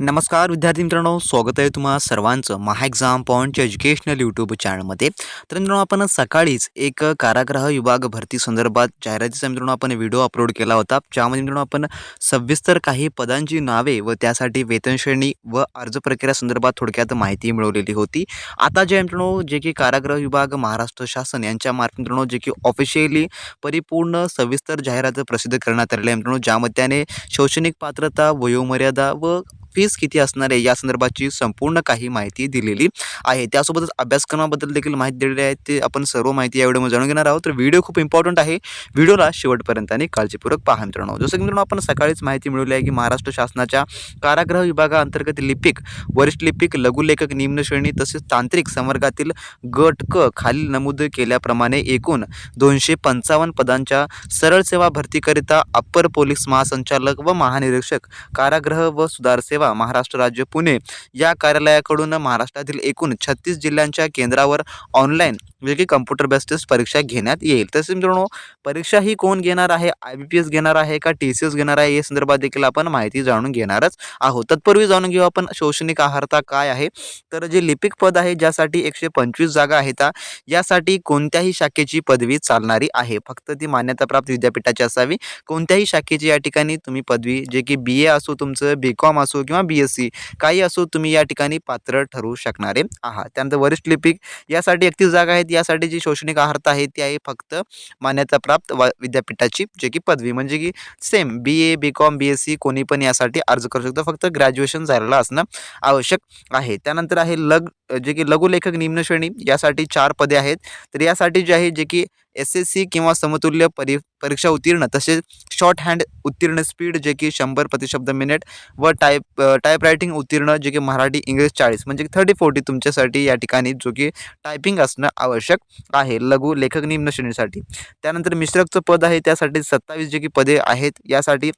नमस्कार विद्यार्थी मित्रांनो. स्वागत आहे तुम्हा सर्वांचं महा एक्झाम पॉईंटच्या एज्युकेशनल यूट्यूब चॅनलमध्ये तर मित्रांनो आपण सकाळीच एक कारागृह विभाग भरती संदर्भात जाहिरातीचा मित्रांनो आपण व्हिडिओ अपलोड केला होता. ज्यामध्ये मित्रांनो आपण सविस्तर काही पदांची नावे व त्यासाठी वेतनश्रेणी व अर्ज प्रक्रिया संदर्भात थोडक्यात माहिती मिळवलेली होती. आता जे मित्रांनो जे की कारागृह विभाग महाराष्ट्र शासन यांच्या मार्फत मित्रांनो जे की ऑफिशियली परिपूर्ण सविस्तर जाहिरात प्रसिद्ध करण्यात आलेली आहे मित्रांनो ज्यामध्ये त्याने शैक्षणिक पात्रता वयोमर्यादा व फीस किती असणार आहे या संदर्भाची संपूर्ण काही माहिती दिलेली आहे. त्यासोबतच अभ्यासक्रमाबद्दल देखील माहिती दिलेली आहे. ते आपण सर्व माहिती या व्हिडिओमध्ये जाणून घेणार आहोत. तर व्हिडिओ खूप इम्पॉर्टंट आहे. व्हिडिओला शेवटपर्यंत आणि काळजीपूर्वक पहा मित्रांनो. जसं की मित्रांनो आपण सकाळीच माहिती मिळवली आहे की महाराष्ट्र शासनाच्या कारागृह विभागाअंतर्गत लिपिक वरिष्ठ लिपिक लघुलेखक निम्न श्रेणी तसेच तांत्रिक संवर्गातील गट क खालील नमूद केल्याप्रमाणे एकूण दोनशे पंचावन्न पदांच्या सरळ सेवा भरतीकरिता अप्पर पोलीस महासंचालक व महानिरीक्षक कारागृह व सुधारसेवा सेवा महाराष्ट्र राज्य पुणे. या कार्यालयाकडून महाराष्ट्रातील एकूण छत्तीस जिल्ह्यांच्या केंद्रावर ऑनलाईन जे की कम्प्युटर बेस्ड परीक्षा घेण्यात येईल. तसेच मित्रांनो परीक्षा ही कोण घेणार आहे? आय बी पी एस घेणार आहे का? टी सी एस घेणार आहे? या संदर्भात देखील आपण माहिती जाणून घेणारच आहोत. तत्पूर्वी जाणून घेऊ आपण शैक्षणिक आहारता काय आहे? तर जे लिपिक पद आहे ज्यासाठी एकशे पंचवीस जागा आहेत यासाठी कोणत्याही शाखेची पदवी चालणारी आहे? फक्त ती मान्यताप्राप्त विद्यापीठाची असावी. कोणत्याही शाखेची या ठिकाणी तुम्ही पदवी जे की बी ए असो तुमचं बी कॉम असो किंवा बी एस सी काही असो तुम्ही या ठिकाणी पात्र ठरू शकणारे आहात. त्यानंतर वरिष्ठ लिपिक यासाठी एकतीस जागा आहेत. यासाठी जी शैक्षणिक अर्हता आहे ती आहे फक्त मान्यताप्राप्त वा विद्यापीठाची जे की पदवी. म्हणजे की same B A B com B S C कोणी पण यासाठी अर्ज करू शकतो. फक्त ग्रॅज्युएशन झालेलं असणं आवश्यक आहे. त्यानंतर आहे लग जे की लघुलेखक निम्न श्रेणी यासाठी चार पदे आहेत. तर यासाठी जे आहे जे की एस एस सी किंवा समतुल्य परी परीक्षा उत्तीर्ण तसेच शॉर्ट हँड उत्तीर्ण स्पीड जे की शंभर प्रतिशब्द मिनिट व टाईप टाईप रायटिंग उत्तीर्ण जे की मराठी इंग्लिश चाळीस म्हणजे थर्टी फोर्टी तुमच्यासाठी या ठिकाणी जो की टायपिंग असणं आवश्यक आहे लघु लेखक निम्न श्रेणीसाठी. त्यानंतर मिश्रकचं पद आहे त्यासाठी सत्तावीस जे की पदे आहेत यासाठी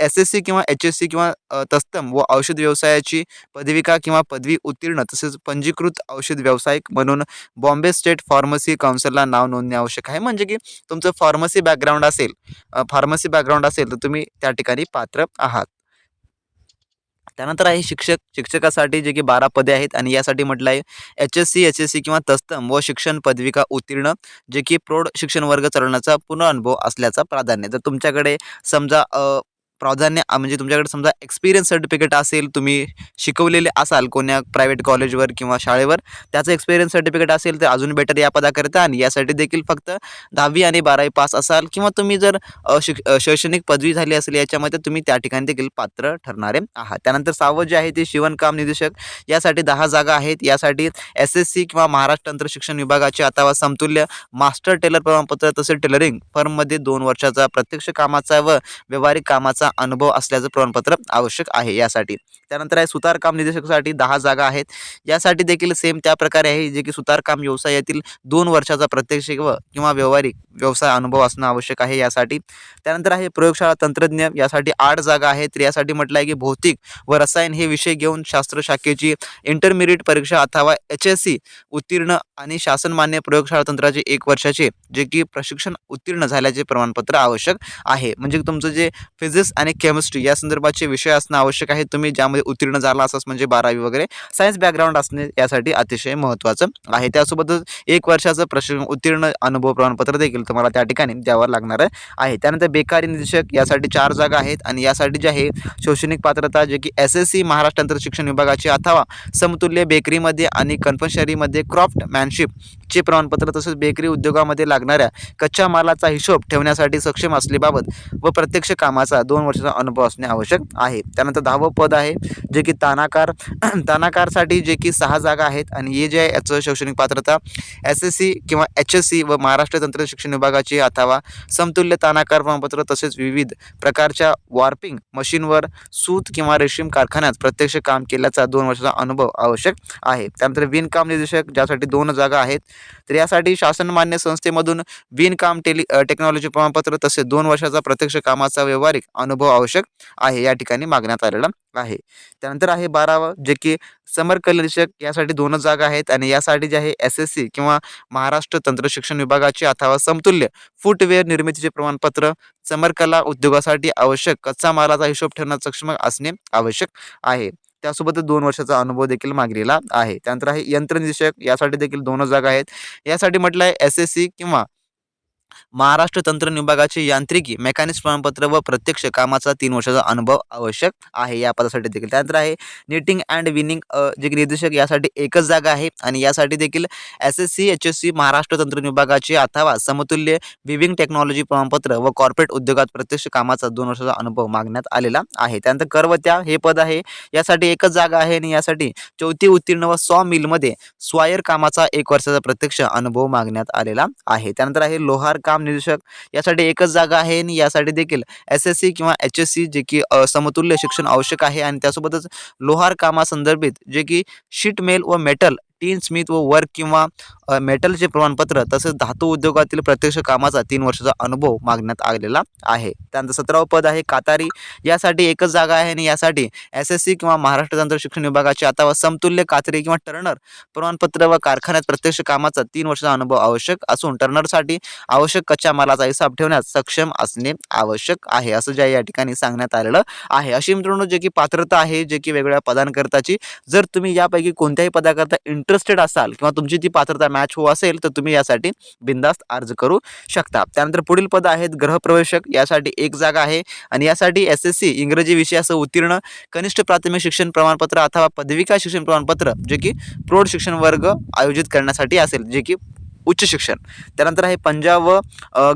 एस एस सी किंवा एच एस सी किंवा तस्तम व औषध व्यवसायाची पदविका किंवा पदवी उत्तीर्ण तसेच पंजीकृत औषध व्यावसायिक म्हणून बॉम्बे स्टेट फार्मसी काउन्सिलला नाव नोंदणी आवश्यक आहे. आहे. म्हणजे की तुमचं फार्मसी बॅकग्राऊंड असेल फार्मसी बॅकग्राऊंड असेल तर तुम्ही त्या ठिकाणी पात्र आहात. त्यानंतर आहे शिक्षक शिक्षकासाठी जे की बारा पदे आहेत आणि यासाठी म्हटलं आहे H S C H S C किंवा तस्तम व शिक्षण पदविका उत्तीर्ण जे की प्रौढ शिक्षण वर्ग चालवण्याचा पूर्ण अनुभव असल्याचा प्राधान्य. जर तुमच्याकडे समजा प्राधान्य म्हणजे तुमच्याकडे समजा एक्सपिरियन्स सर्टिफिकेट असेल तुम्ही शिकवलेले असाल कोण्या प्रायव्हेट कॉलेजवर किंवा शाळेवर त्याचं एक्सपिरियन्स सर्टिफिकेट असेल तर अजून बेटर या पदाकरिता आणि यासाठी देखील फक्त दहावी आणि बारावी पास असाल किंवा तुम्ही जर शिक शैक्षणिक पदवी झाली असेल याच्यामध्ये तुम्ही त्या ठिकाणी देखील पात्र ठरणारे आहात. त्यानंतर सहावं जे आहे ते शिवणकाम निदेशक यासाठी दहा जागा आहेत. यासाठी एस एस सी किंवा महाराष्ट्र तंत्र शिक्षण विभागाचे अथवा समतुल्य मास्टर टेलर प्रमाणपत्र तसेच टेलरिंग फर्ममध्ये दोन वर्षाचा प्रत्यक्ष कामाचा व व्यावहारिक कामाचा अनुभव असल्याचं प्रमाणपत्र आवश्यक आहे यासाठी. त्यानंतर आहे सुतारकाम निदेशकासाठी दहा जागा आहेत. यासाठी देखील सेम त्या प्रकारे आहे जे की सुतारकाम व्यवसायातील दोन वर्षाचा प्रत्यक्ष व किंवा व्यावहारिक व्यवसाय अनुभव असणं आवश्यक आहे यासाठी. त्यानंतर आहे प्रयोगशाळा तंत्रज्ञ यासाठी आठ जागा आहेत. तर यासाठी म्हटलं आहे की भौतिक व रसायन हे विषय घेऊन शास्त्र शाखेची इंटरमिडिएट परीक्षा अथवा एच एस सी उत्तीर्ण आणि शासनमान्य प्रयोगशाळा तंत्राचे एक वर्षाचे जे की प्रशिक्षण उत्तीर्ण झाल्याचे प्रमाणपत्र आवश्यक आहे. म्हणजे तुमचं जे फिजिक्स आणि केमिस्ट्री या संदर्भाचे विषय असणं आवश्यक आहे. तुम्ही ज्यामध्ये उत्तीर्ण झाला असाच म्हणजे बारावी वगैरे सायन्स बॅकग्राऊंड असणे यासाठी अतिशय महत्त्वाचं आहे. त्यासोबतच एक वर्षाचं प्रशिक्षण उत्तीर्ण अनुभव प्रमाणपत्र देखील तुम्हाला त्या ठिकाणी द्यावं लागणार आहे. त्यानंतर बेकारी निदेशक यासाठी चार जागा आहेत आणि यासाठी जे आहे शैक्षणिक पात्रता जे की एस एस सी महाराष्ट्र तंत्र शिक्षण विभागाची अथवा समतुल्य बेकरीमध्ये आणि कन्फनशरीमध्ये क्रॉफ्ट मॅनशिपचे प्रमाणपत्र तसेच बेकरी उद्योगामध्ये लागणाऱ्या कच्च्या मालाचा हिशोब ठेवण्यासाठी सक्षम असलेबाबत व प्रत्यक्ष कामाचा दोन वर्षाचा अनुभव असणे आवश्यक आहे. त्यानंतर दहावं पद आहे जे की तानाकार. तानाकारसाठी जे की सहा जागा आहेत आणि हे जे आहे याचं शैक्षणिक पात्रता एस एस सी किंवा एच एस सी व महाराष्ट्र तंत्र शिक्षण विभागाची अथवा समतुल्य तानाकार प्रमाणपत्र तसेच विविध प्रकारच्या वॉर्पिंग मशीनवर सूत किंवा रेशीम कारखान्यात प्रत्यक्ष काम केल्याचा दोन वर्षाचा अनुभव आवश्यक आहे. त्यानंतर विणकाम निदेशक ज्यासाठी दोन जागा आहेत. तर यासाठी शासनमान्य संस्थेमधून विणकाम टेली टेक्नॉलॉजी प्रमाणपत्र तसेच दोन वर्षाचा प्रत्यक्ष कामाचा व्यावहारिक अनुभव अनुभव आवश्यक आहे या ठिकाणी मागण्यात आलेला आहे. त्यानंतर आहे बारावं जे की समर निदेशक यासाठी दोनच जागा आहेत आणि यासाठी जे आहे एस एस सी किंवा महाराष्ट्र तंत्र शिक्षण विभागाचे अथवा समतुल्य फुटवेअर निर्मितीचे प्रमाणपत्र समरकला उद्योगासाठी आवश्यक कच्चा मालाचा हिशोब ठेवण्यास सक्षम असणे आवश्यक आहे. त्यासोबतच दोन वर्षाचा अनुभव देखील मागलेला आहे. त्यानंतर आहे यंत्रनिदेशक यासाठी देखील दोनच जागा आहेत. यासाठी म्हटलं आहे एस एस सी किंवा महाराष्ट्र तंत्र विभागाचे यांत्रिकी मेकॅनिक्स प्रमाणपत्र व प्रत्यक्ष कामाचा तीन वर्षाचा अनुभव आवश्यक आहे. या पदासाठी देखील त्यानंतर आहे निटिंग अँड विनिंग जे निर्देशक यासाठी एकच जागा आहे आणि यासाठी देखील S S C H S C Maharashtra तंत्र विभागाचे अथवा समतुल्य विविंग टेक्नॉलॉजी प्रमाणपत्र व कॉर्पोरेट उद्योगात प्रत्यक्ष कामाचा दोन वर्षाचा अनुभव मागण्यात आलेला आहे. त्यानंतर करवत्या हे पद आहे. यासाठी एकच जागा आहे आणि यासाठी चौथी उत्तीर्ण व सॉ मिलमध्ये स्वायर कामाचा एक वर्षाचा प्रत्यक्ष अनुभव मागण्यात आलेला आहे. त्यानंतर आहे लोहार काम निरीक्षक यासाठी एकच जागा आहे आणि यासाठी देखील एस एस सी किंवा एच एस सी जे की समतुल्य शिक्षण आवश्यक आहे. आणि त्यासोबतच लोहार कामासंदर्भित जे की शीट मेल व मेटल टीन स्मिथ व वर्क किंवा मेटलचे प्रमाणपत्र तसेच धातू उद्योगातील प्रत्यक्ष कामाचा तीन वर्षाचा अनुभव मागण्यात आलेला आहे. त्यानंतर सतरावं पद आहे कातारी. यासाठी एकच जागा आहे आणि यासाठी एस एस सी किंवा महाराष्ट्र तंत्र शिक्षण विभागाची अथवा समतुल्य कातरी किंवा टर्नर प्रमाणपत्र व कारखान्यात प्रत्यक्ष कामाचा तीन वर्षाचा अनुभव आवश्यक असून टर्नरसाठी आवश्यक कच्च्या मालाचा हिसाब ठेवण्यास सक्षम असणे आवश्यक आहे असं ज्या या ठिकाणी सांगण्यात आलेलं आहे. अशी मित्रांनो जे की पात्रता आहे जे की वेगवेगळ्या पदांकरताची जर तुम्ही यापैकी कोणत्याही पदाकरता इंटर इंटरेस्टेड असाल किंवा तुमची ती पात्रता मॅच हो असेल तर तुम्ही यासाठी बिंदास्त अर्ज करू शकता. त्यानंतर पुढील पद आहेत गृहप्रवेशक. यासाठी एक जागा आहे आणि यासाठी एस एस सी इंग्रजी विषयासह उत्तीर्ण कनिष्ठ प्राथमिक शिक्षण प्रमाणपत्र अथवा पदविका शिक्षण प्रमाणपत्र जे की प्रौढ शिक्षण वर्ग आयोजित करण्यासाठी असेल जे की उच्च शिक्षण. त्यानंतर आहे पंजाब व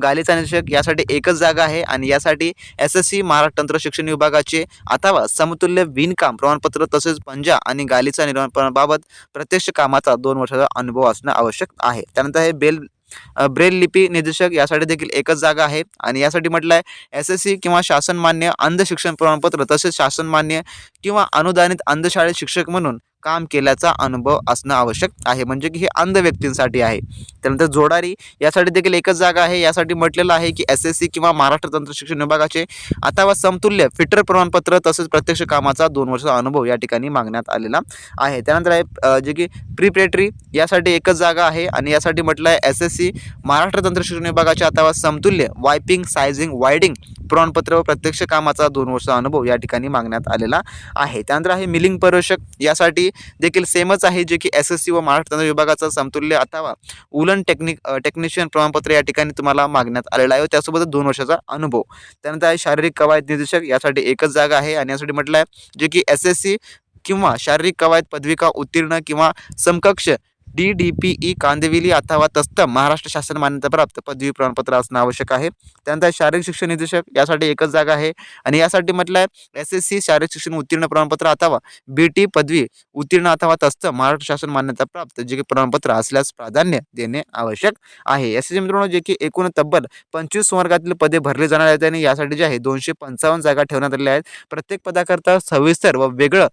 गालिचा निरीक्षक यासाठी एकच जागा आहे आणि यासाठी एस एस सी महाराष्ट्र तंत्र शिक्षण विभागाचे अथवा समतुल्य विणकाम प्रमाणपत्र तसेच पंजा आणि गालिचा निर्माणाबाबत प्रत्यक्ष कामाचा दोन वर्षाचा अनुभव असणं आवश्यक आहे. त्यानंतर आहे बेल ब्रेल लिपी निर्देशक यासाठी देखील एकच जागा आहे आणि यासाठी म्हटलं आहे एस एस सी किंवा शासनमान्य अंध शिक्षण प्रमाणपत्र तसेच शासनमान्य किंवा अनुदानित अंधशाळेत शिक्षक म्हणून काम केल्याचा अनुभव असणं आवश्यक आहे. म्हणजे की हे अंध व्यक्तींसाठी आहे. त्यानंतर जोडारी यासाठी देखील एकच जागा आहे. यासाठी म्हटलेलं आहे की एस एस सी किंवा महाराष्ट्र तंत्र शिक्षण विभागाचे अथवा समतुल्य फिटर प्रमाणपत्र तसेच प्रत्यक्ष कामाचा दोन वर्षाचा अनुभव या ठिकाणी मागण्यात आलेला आहे. त्यानंतर आहे जे की प्रिपरेटरी यासाठी एकच जागा आहे. आणि यासाठी म्हटलं आहे एस एस सी महाराष्ट्र तंत्र शिक्षण विभागाचे अथवा समतुल्य वायपिंग सायझिंग वायडिंग प्रमाणपत्र व प्रत्यक्ष कामाचा दोन वर्षाचा अनुभव या ठिकाणी मागण्यात आलेला आहे. त्यानंतर आहे मिलिंग पर्यवेक्षक यासाठी देखील सेमच आहे जे की एस एस सी व महाराष्ट्र तंत्र विभागाचा समतुल्य अथवा उलन टेक्निक टेक्निशियन प्रमाणपत्र या ठिकाणी तुम्हाला मागण्यात आलेलं आहे. त्यासोबतच दोन वर्षाचा अनुभव. त्यानंतर आहे शारीरिक कवायत निर्देशक यासाठी एकच जागा आहे. आणि यासाठी म्हटलं आहे जे की एस एस सी किंवा शारीरिक कवायत पदविका उत्तीर्ण किंवा समकक्ष D D P E Kandivali अथवा तस्तम महाराष्ट्र शासन मान्यताप्राप्त पदवी प्रमाणपत्र असणं आवश्यक आहे. त्यानंतर शारीरिक शिक्षण निदेशक यासाठी एकच जागा आहे आणि यासाठी म्हटलं आहे एस एस सी शारीरिक शिक्षण उत्तीर्ण प्रमाणपत्र अथवा बी टी पदवी उत्तीर्ण अथवा तस्तम महाराष्ट्र शासन मान्यताप्राप्त जे की प्रमाणपत्र असल्यास प्राधान्य देणे आवश्यक आहे. एस एस मित्रांनो जे की एकूण तब्बल पंचवीस वर्गातील पदे भरले जाणार आहेत आणि यासाठी जे आहे दोनशे पंचावन्न जागा ठेवण्यात आलेल्या आहेत. प्रत्येक पदाकरता सविस्तर व वेगळं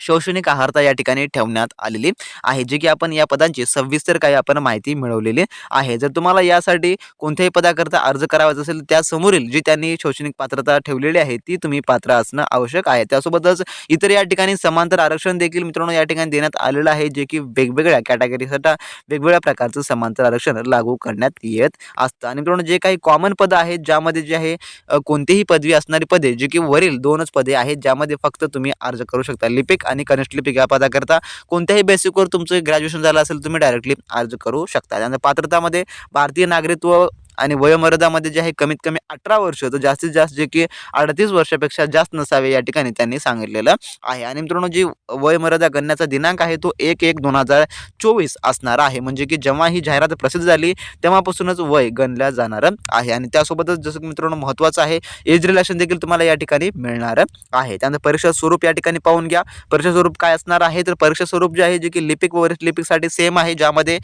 शैक्षणिक आहारता या ठिकाणी ठेवण्यात आलेली आहे जे की आपण या पदांची सविस्तर काही आपण माहिती मिळवलेली आहे. जर तुम्हाला यासाठी कोणत्याही पदाकरता अर्ज करावायचा असेल त्यासमोरील जी त्यांनी शैक्षणिक पात्रता ठेवलेली आहे ती तुम्ही पात्र असणं आवश्यक आहे. त्यासोबतच इतर या ठिकाणी समांतर आरक्षण देखील मित्रांनो या ठिकाणी देण्यात आलेलं आहे जे की वेगवेगळ्या कॅटेगरीसाठी वेगवेगळ्या प्रकारचं समांतर आरक्षण लागू करण्यात येत असतं. आणि मित्रांनो जे काही कॉमन पदं आहेत ज्यामध्ये जे आहे कोणतीही पदवी असणारी पदे जे की वरील दोनच पदे आहेत ज्यामध्ये फक्त तुम्ही अर्ज करू शकता. लिपिक आणि कनिष्ठ लिपिक या पदाकरता कोणत्याही बेसिकवर तुमचं ग्रॅज्युएशन झालं असेल तुम्ही डायरेक्टली अर्ज करू शकता. त्यानंतर पात्रतामध्ये भारतीय नागरिकत्व आणि वयोमर्यादामध्ये जे आहे कमीत कमी अठरा वर्ष तर जास्तीत जास्त जे की अडतीस वर्षापेक्षा जास्त नसावे या ठिकाणी त्यांनी सांगितलेलं आहे. आणि मित्रांनो जी वयोमर्यादा गणण्याचा दिनांक आहे तो एक एक दोन हजार चोवीस असणार आहे. म्हणजे की जेव्हा ही जाहिरात प्रसिद्ध झाली तेव्हापासूनच वय गणल्या जाणार आहे. आणि त्यासोबतच जसं की मित्रांनो महत्त्वाचं आहे एज रिलेशन देखील तुम्हाला या ठिकाणी मिळणार आहे. त्यानंतर परीक्षा स्वरूप या ठिकाणी पाहून घ्या. परीक्षा स्वरूप काय असणार आहे? तर परीक्षा स्वरूप जे आहे जे की लिपिक व वरिष्ठ लिपिकसाठी सेम आहे ज्यामध्ये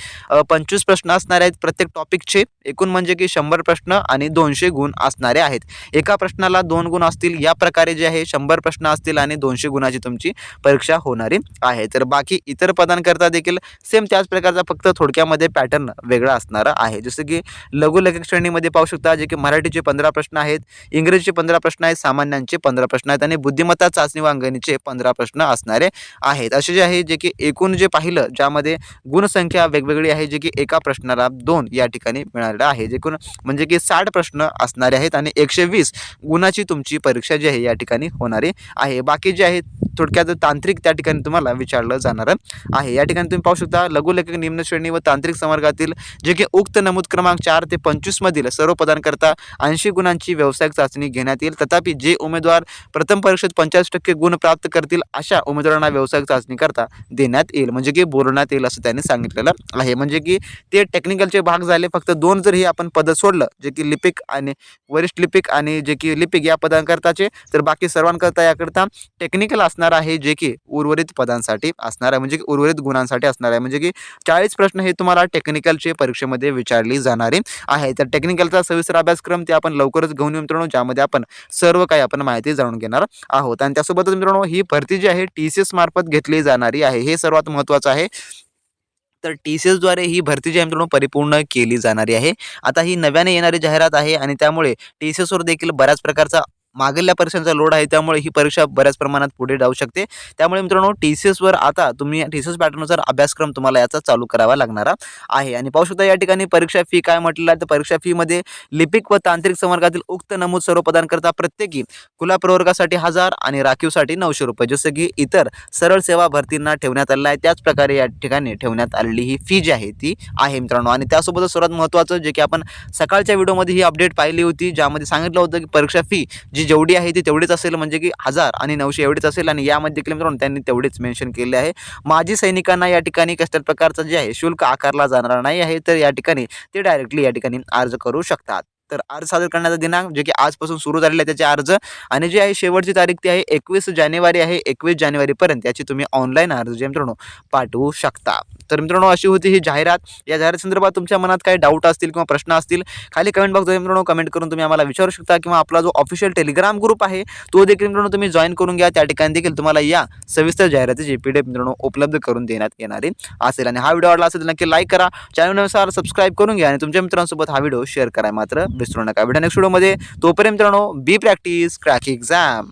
पंचवीस प्रश्न असणार आहेत प्रत्येक टॉपिकचे एकूण म्हणजे की शंभर प्रश्न आणि दोनशे गुण असणारे आहेत. एका प्रश्नाला दोन गुण असतील या प्रकारे जे आहे शंभर प्रश्न असतील आणि दोनशे गुणाची तुमची परीक्षा होणारी आहे. तर बाकी इतर पदांकरता देखील सेम त्याच प्रकारचा फक्त थोडक्यामध्ये पॅटर्न वेगळा असणारा आहे. जसं की लघुलेखक श्रेणीमध्ये पाहू शकता जे की मराठीचे पंधरा प्रश्न आहेत इंग्रजीचे पंधरा प्रश्न आहेत सामान्यांचे पंधरा प्रश्न आहेत आणि बुद्धिमत्ता चाचणी वांगणीचे पंधरा प्रश्न असणारे आहेत. असे जे आहे जे की एकूण जे पाहिलं ज्यामध्ये गुणसंख्या वेगवेगळी आहे जे की एका प्रश्नाला दोन या ठिकाणी मिळालेलं आहे. जे एकूण म्हणजे की साठ प्रश्न असणारे आहेत आणि एकशे वीस गुणाची तुमची परीक्षा जी आहे या ठिकाणी होणारी आहे. बाकी जे आहेत थोडक्यात तांत्रिक त्या ठिकाणी तुम्हाला विचारलं जाणार आहे. या ठिकाणी तुम्ही पाहू शकता लघुलेखक निम्न श्रेणी व तांत्रिक संवर्गातील जे की उक्त नमूद क्रमांक चार ते पंचवीसमधील सर्व पदांकरता ऐंशी गुणांची व्यावसायिक चाचणी घेण्यात येईल. तथापि जे उमेदवार प्रथम परीक्षेत पंचाळीस टक्के गुण प्राप्त करतील अशा उमेदवारांना व्यावसायिक चाचणी करता देण्यात येईल. म्हणजे की बोलवण्यात येईल असं त्यांनी सांगितलेलं आहे. म्हणजे की ते टेक्निकलचे भाग झाले फक्त दोन जर हे आपण पद सोडलं जे की लिपिक आणि वरिष्ठ लिपिक आणि जे की लिपिक या पदांकरताचे तर बाकी सर्वांकरता याकरता टेक्निकल असणार आहे जे की उर्वरित पदांसाठी असणार आहे म्हणजे की उर्वरित गुणांसाठी असणार आहे. म्हणजे की चाळीस प्रश्न हे तुम्हाला टेक्निकलचे परीक्षेमध्ये विचारली जाणारी आहे तर टेक्निकलचा सविस्तर अभ्यासक्रम ते आपण लवकरच घेऊन येऊ मित्रांनो ज्यामध्ये आपण सर्व काही आपण माहिती जाणून घेणार आहोत. आणि त्यासोबतच मित्रांनो ही भरती जी आहे टी सी एस मार्फत घेतली जाणारी आहे. हे सर्वात महत्त्वाचं आहे. तर टी सी एसद्वारे ही भरती जी आहे मित्रांनो परिपूर्ण केली जाणारी आहे. आता ही नव्याने येणारी जाहिरात आहे आणि त्यामुळे टी सी एसवर देखील बऱ्याच प्रकारचा मागल्या परीक्षांचा लोड आहे त्यामुळे ही परीक्षा बऱ्याच प्रमाणात पुढे जाऊ शकते. त्यामुळे मित्रांनो टी सी एसवर आता तुम्ही टी सी एस पॅटर्ननुसार अभ्यासक्रम तुम्हाला याचा चालू करावा लागणार आहे. आणि पाहू शकता या ठिकाणी परीक्षा फी काय म्हटलेलं आहे तर परीक्षा फीमध्ये लिपिक व तांत्रिक संवर्गातील उक्त नमूद सर्व पदांकरता प्रत्येकी खुला प्रवर्गासाठी हजार आणि राखीवसाठी नऊशे रुपये जसं की इतर सरळ सेवा भरतींना ठेवण्यात आलेलं आहे. त्याच प्रकारे या ठिकाणी ठेवण्यात आलेली ही फी जी आहे ती आहे मित्रांनो. आणि त्यासोबतच सर्वात महत्त्वाचं जे की आपण सकाळच्या व्हिडिओमध्ये ही अपडेट पाहिली होती ज्यामध्ये सांगितलं होतं की परीक्षा फी जी जी जेवढी आहे ती तेवढीच असेल म्हणजे की हजार आणि नऊशे एवढीच असेल आणि यामध्ये देखील मित्रांनो त्यांनी तेवढीच मेन्शन केले आहे. माजी सैनिकांना या ठिकाणी कसल्या प्रकारचं जे आहे शुल्क आकारला जाणार नाही आहे तर या ठिकाणी ते डायरेक्टली या ठिकाणी अर्ज करू शकतात. तर अर्ज सादर करण्याचा दिनांक जे की आजपासून सुरू झालेला आहे त्याचे अर्ज. आणि जे आहे शेवटची तारीख ती आहे एकवीस जानेवारी आहे एकवीस जानेवारीपर्यंत याची तुम्ही ऑनलाईन अर्ज जे मित्रांनो पाठवू शकता. तर मित्रांनो अशी होती ही जाहिरात. या जाहिरात संदर्भात तुमच्या मनात काही डाऊट असतील किंवा प्रश्न असतील खाली कमेंट बॉक्समध्ये मित्रांनो कमेंट करून तुम्ही आम्हाला विचारू शकता किंवा आपला जो ऑफिशियल टेलिग्राम ग्रुप आहे तो देखील मित्रांनो तुम्ही जॉईन करून घ्या. त्या ठिकाणी देखील तुम्हाला या सविस्तर जाहिरातीची पी डी एफ मित्रांनो उपलब्ध करून देण्यात येणारी असेल. आणि हा व्हिडिओ आवडला असेल नक्की लाईक करा. चॅनलनुसार सबस्क्राईब करून घ्या आणि तुमच्या मित्रांसोबत हा व्हिडिओ शेअर करा. मात्र विसरू नका. भेटा नेक्स्ट व्हिडिओमध्ये तोपर्यंत मित्रांनो बी प्रॅक्टिस क्रॅक एक्झाम